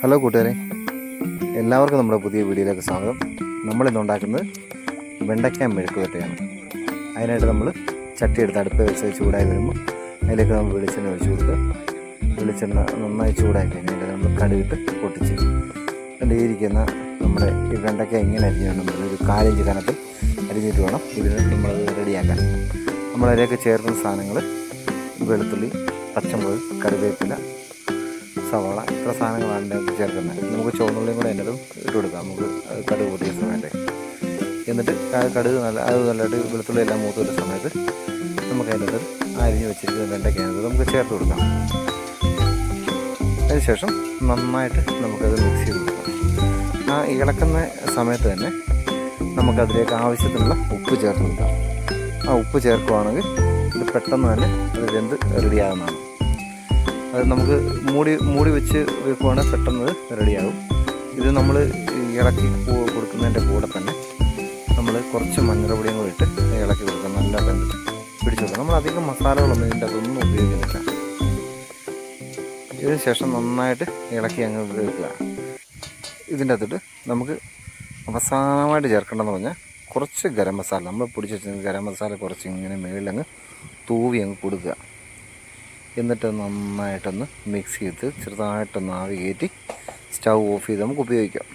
Hello കൂട്ടുകാരെ. എല്ലാവർക്കും നമ്മുടെ പുതിയ വീഡിയോയിലേക്ക് സ്വാഗതം. നമ്മളിന്ന് ഉണ്ടാക്കുന്നത് വെണ്ടയ്ക്ക മെഴുക്ക് വരട്ടയാണ്. അതിനായിട്ട് നമ്മൾ ചട്ടി എടുത്ത് അടുപ്പ് വെച്ച് ചൂടായി വരുമ്പോൾ അതിലേക്ക് നമ്മൾ വെളിച്ചെണ്ണ ഒഴിച്ചു കൊടുക്കുക വെളിച്ചെണ്ണ നന്നായി ചൂടായി കഴിഞ്ഞാൽ നമ്മൾ കടുകിട്ട് പൊട്ടിച്ച് അതിന്റെ ഇരിക്കുന്ന നമ്മുടെ ഈ വെണ്ടയ്ക്ക ഇങ്ങനെ അരിഞ്ഞാണ് നമ്മളൊരു കാലിഞ്ച് കനത്തിൽ അരിഞ്ഞിട്ട് വേണം. ഇതിന് നമ്മളത് റെഡിയാക്കാൻ. നമ്മളതിലേക്ക് ചേർക്കുന്ന സാധനങ്ങൾ വെളുത്തുള്ളി പച്ചമുളക് കറിവേപ്പില സവാള ഇത്ര സാധനങ്ങളാണ് ഇതിനകത്ത് ചേർക്കുന്നത് നമുക്ക് ചുവന്നുള്ളിയും കൂടെ അതിന്റെ ഇട്ട് കൊടുക്കാം. നമുക്ക് കടുക് പൊട്ടിയ സമയത്ത്. എന്നിട്ട് കടുക് നല്ല അത് നല്ലതായിട്ട് വെളുത്തുള്ളി എല്ലാം മൂത്ത് വരുന്ന സമയത്ത് നമുക്ക് അതിന്റെ അരിഞ്ഞ് വെച്ചിരിക്കുന്ന വെണ്ടയ്ക്കകത്ത് നമുക്ക് ചേർത്ത് കൊടുക്കാം. അതിനുശേഷം നന്നായിട്ട് നമുക്കത് മിക്സ് ചെയ്ത് കൊടുക്കാം. ആ ഇളക്കുന്ന സമയത്ത് തന്നെ നമുക്കതിലേക്ക് ആവശ്യത്തിനുള്ള ഉപ്പ് ചേർത്ത് കൊടുക്കാം. ആ ഉപ്പ് ചേർക്കുവാണെങ്കിൽ ഇത് പെട്ടെന്ന് തന്നെ അത് വെന്ത് റെഡിയാകുന്നതാണ് അത് നമുക്ക് മൂടി മൂടി വെച്ച് വെക്കുവാണെങ്കിൽ പെട്ടെന്ന് റെഡിയാകും. ഇത് നമ്മൾ ഇളക്കി കൊടുക്കുന്നതിന്റെ കൂടെ തന്നെ നമ്മൾ കുറച്ച് മഞ്ഞൾപ്പൊടിയും കൂടി ഇട്ട് ഇളക്കി കൊടുക്കുക നല്ല ബന്ധം പിടിച്ചു കൊടുക്കുക നമ്മൾ അധികം മസാലകളൊന്നും ഇതിന്റെ അതൊന്നും ഉപയോഗിക്കുന്നില്ല. ഇതിന് ശേഷം നന്നായിട്ട് ഇളക്കി അങ്ങ് വെക്കുക ഇതിന്റെ അകത്തിട്ട് നമുക്ക് അവസാനമായിട്ട് ചേർക്കേണ്ടതെന്ന് പറഞ്ഞാൽ കുറച്ച് ഗരം മസാല. നമ്മൾ പൊടിച്ച് വെച്ച ഗരം മസാല കുറച്ച് ഇങ്ങനെ മേളിലങ്ങ് തൂവി അങ്ങ് കൊടുക്കുക. എന്നിട്ട് നന്നായിട്ടൊന്ന് മിക്സ് ചെയ്ത് ചെറുതായിട്ടൊന്ന് ആവി കയറ്റി സ്റ്റൗ ഓഫ് ചെയ്ത് നമുക്ക് ഉപയോഗിക്കാം.